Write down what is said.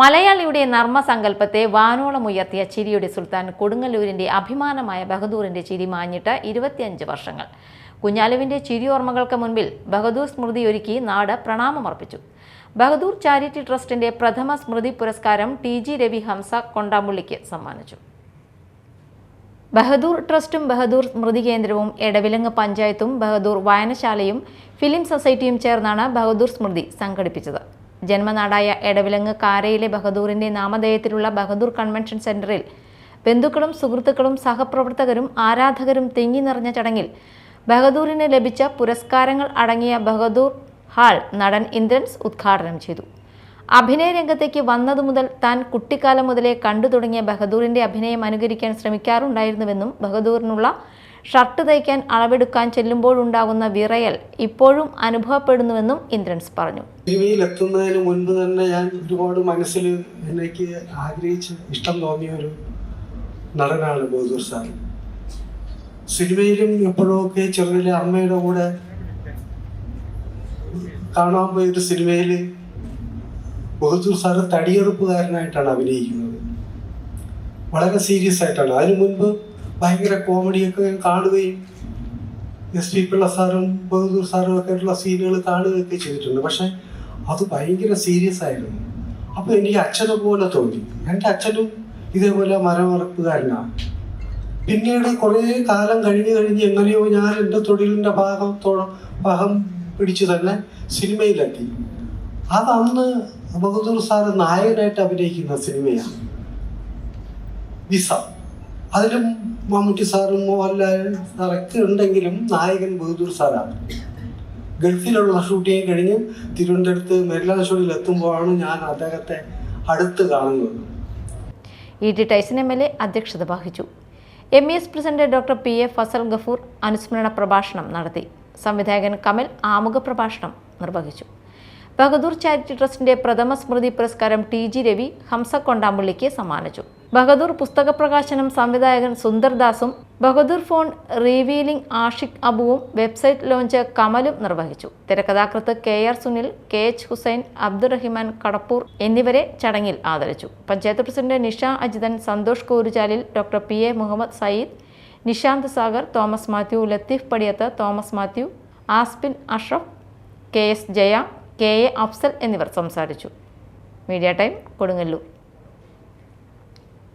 മലയാളിയുടെ നർമ്മസങ്കല്പത്തെ വാനോളം ഉയർത്തിയ ചിരിയുടെ സുൽത്താൻ കൊടുങ്ങല്ലൂരിന്റെ അഭിമാനമായ ബഹദൂറിന്റെ ചിരി മാഞ്ഞിട്ട് ഇരുപത്തിയഞ്ച് വർഷങ്ങൾ. കുഞ്ഞാലുവിന്റെ ചിരി ഓർമ്മകൾക്ക് മുൻപിൽ ബഹദൂർ സ്മൃതി ഒരുക്കി നാട് പ്രണാമമർപ്പിച്ചു. ബഹദൂർ ചാരിറ്റി ട്രസ്റ്റിന്റെ പ്രഥമ സ്മൃതി പുരസ്കാരം ടി ജി രവി ഹംസ കൊണ്ടാമ്പുള്ളിക്ക് സമ്മാനിച്ചു. ബഹദൂർ ട്രസ്റ്റും ബഹദൂർ സ്മൃതി കേന്ദ്രവും എടവിലങ്ങ് പഞ്ചായത്തും ബഹദൂർ വായനശാലയും ഫിലിം സൊസൈറ്റിയും ചേർന്നാണ് ബഹദൂർ സ്മൃതി സംഘടിപ്പിച്ചത്. ജന്മനാടായ എടവിലങ്ങ് കാരയിലെ ബഹദൂറിന്റെ നാമധേയത്തിലുള്ള ബഹദൂർ കൺവെൻഷൻ സെന്ററിൽ ബന്ധുക്കളും സുഹൃത്തുക്കളും സഹപ്രവർത്തകരും ആരാധകരും തിങ്ങി നിറഞ്ഞ ചടങ്ങിൽ ബഹദൂറിന് ലഭിച്ച പുരസ്കാരങ്ങൾ അടങ്ങിയ ബഹദൂർ ഹാൾ നടൻ ഇന്ദ്രൻസ് ഉദ്ഘാടനം ചെയ്തു. അഭിനയ രംഗത്തേക്ക് വന്നതു മുതൽ താൻ കുട്ടിക്കാലം മുതലേ കണ്ടു തുടങ്ങിയ ബഹദൂറിന്റെ അഭിനയം അനുകരിക്കാൻ ശ്രമിക്കാറുണ്ടായിരുന്നുവെന്നും ബഹദൂറിനുള്ള ഷർട്ട് തയ്ക്കാൻ അളവെടുക്കാൻ ചെല്ലുമ്പോഴുണ്ടാകുന്ന വിറയൽ ഇപ്പോഴും അനുഭവപ്പെടുന്നുവെന്നും ഇന്ദ്രൻസ് പറഞ്ഞു. ടിവിയിൽ എത്തുന്നതിന് മുൻപ് തന്നെ ഞാൻ ഒരുപാട് മനസ്സിൽ എനിക്ക് ആഗ്രഹിച്ച് ഇഷ്ടം തോന്നിയ ഒരു നടനാണ് ബോധൂർ സാർ. സിനിമയിലും എപ്പോഴൊക്കെ ചെറുതിലെ അമ്മയുടെ കൂടെ കാണാൻ പോയ ഒരു സിനിമയിൽ ബഹദൂർ സാറ് തടിയെറുപ്പുകാരനായിട്ടാണ് അഭിനയിക്കുന്നത്. വളരെ സീരിയസ് ആയിട്ടാണ്. അതിനു മുൻപ് ഭയങ്കര കോമഡിയൊക്കെ ഞാൻ കാണുകയും എസ് പി പിള്ള സാറും ബഹദൂർ സാറും ഒക്കെ ആയിട്ടുള്ള സീനുകൾ കാണുകയൊക്കെ ചെയ്തിട്ടുണ്ട്. പക്ഷെ അത് ഭയങ്കര സീരിയസ് ആയിരുന്നു. അപ്പോൾ എനിക്ക് അച്ഛനെ പോലെ തോന്നി. എന്റെ അച്ഛനും ഇതേപോലെ മരമറപ്പുകാരനാണ് പിന്നീട് കുറേ കാലം കഴിഞ്ഞ് കഴിഞ്ഞ് എങ്ങനെയോ ഞാൻ എന്റെ തൊഴിലിന്റെ ഭാഗത്തോളം ഭാഗം പിടിച്ചു തന്നെ സിനിമയിലെത്തി. അന്ന് ബഹദൂർ സാറ് നായകനായിട്ട് അഭിനയിക്കുന്ന സിനിമയാണ് വിസ. അതിലും മമ്മൂട്ടി സാറും മോഹൻലാൽ സാറൊക്കെ ഉണ്ടെങ്കിലും നായകൻ ബഹദൂർ സാറാണ്. ഗൾഫിലുള്ള ഷൂട്ടിങ് കഴിഞ്ഞ് തിരുവനന്തപുരത്ത് മെരിലാ ഷോയിൽ എത്തുമ്പോഴാണ് ഞാൻ അദ്ദേഹത്തെ അടുത്ത് കാണുന്നത്. E T Tyson M L A അധ്യക്ഷത വഹിച്ചു. M E S president doctor P A Fazal Gafoor അനുസ്മരണ പ്രഭാഷണം നടത്തി. സംവിധായകൻ കമൽ ആമുഖ പ്രഭാഷണം നിർവഹിച്ചു. ബഹദൂർ ചാരിറ്റി ട്രസ്റ്റിന്റെ പ്രഥമ സ്മൃതി പുരസ്കാരം ടി ജി രവി ഹംസ കൊണ്ടാമ്പുള്ളിക്ക് സമ്മാനിച്ചു. ബഹദൂർ പുസ്തക പ്രകാശനം സംവിധായകൻ സുന്ദർദാസും ബഹദൂർ ഫോൺ റീവീലിംഗ് ആഷിഖ് അബുവും വെബ്സൈറ്റ് ലോഞ്ച് കമലും നിർവഹിച്ചു. തിരക്കഥാകൃത്ത് K R Sunil K H Hussain Abdurahiman Kadappoor എന്നിവരെ ചടങ്ങിൽ ആദരിച്ചു. Panchayat president Nisha Ajithan Santhosh Kooruchalil doctor P A Muhammad Sayyid Nishanth Sagar Thomas Mathew Latheef Padiyath Thomas Mathew Aspin Ashraf K S Jaya K A Afsal എന്നിവർ സംസാരിച്ചു. Media time Kodungallur.